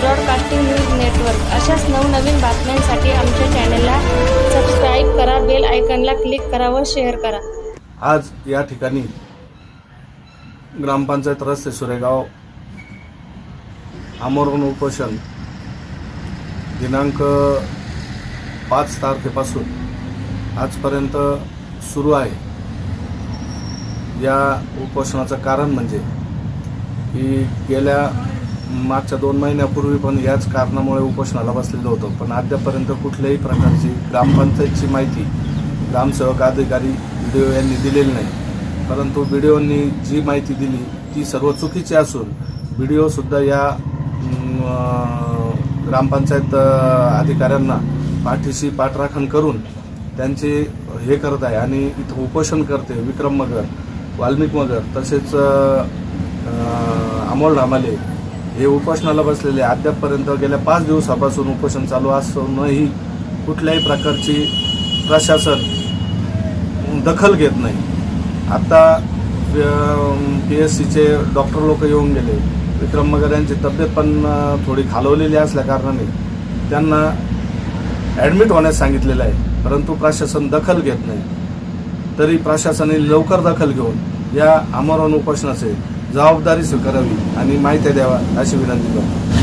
Broadcasting news network अशाच नवनवीन बातम्यांसाठी आमच्या चॅनलला सबस्क्राईब करा बेल आयकनला क्लिक करा व शेअर करा. आज या ठिकाणी ग्रामपंचायत रस्ते सुरेगाव आमरण उपोषण दिनांक पाच तारखेपासून आजपर्यंत सुरू आहे. या उपोषणाचं कारण म्हणजे की गेल्या मागच्या दोन महिन्यापूर्वी पण याच कारणामुळे उपोषणाला बसलेलं होतं. पण अद्यापर्यंत कुठल्याही प्रकारची ग्रामपंचायतची माहिती ग्रामसेवक अधिकारी बी डी ओ यांनी दिलेली नाही. परंतु बी डी ओंनी जी माहिती दिली ती सर्व चुकीची असून बी डी ओसुद्धा या ग्रामपंचायत अधिकाऱ्यांना पाठीशी पाठराखण करून त्यांचे हे करत आहे आणि इथं उपोषण करते विक्रम मगर वाल्मिक मगर तसेच अमोल रामाले हे उपोषणाला बसलेले अद्यापपर्यंत गेल्या पाच दिवसापासून उपोषण चालू असूनही कुठल्याही प्रकारची प्रशासन दखल घेत नाही. आता पी एस सीचे डॉक्टर लोक येऊन गेले. विक्रम मगर यांची तब्येत पण थोडी खालवलेली असल्या कारणाने त्यांना ॲडमिट होण्यास सांगितलेलं आहे. परंतु प्रशासन दखल घेत नाही. तरी प्रशासनाने लवकर दखल घेऊन या आमरण उपोषणाचे जबाबदारी स्वीकारावी आणि माहिती द्यावा अशी विनंती करतो.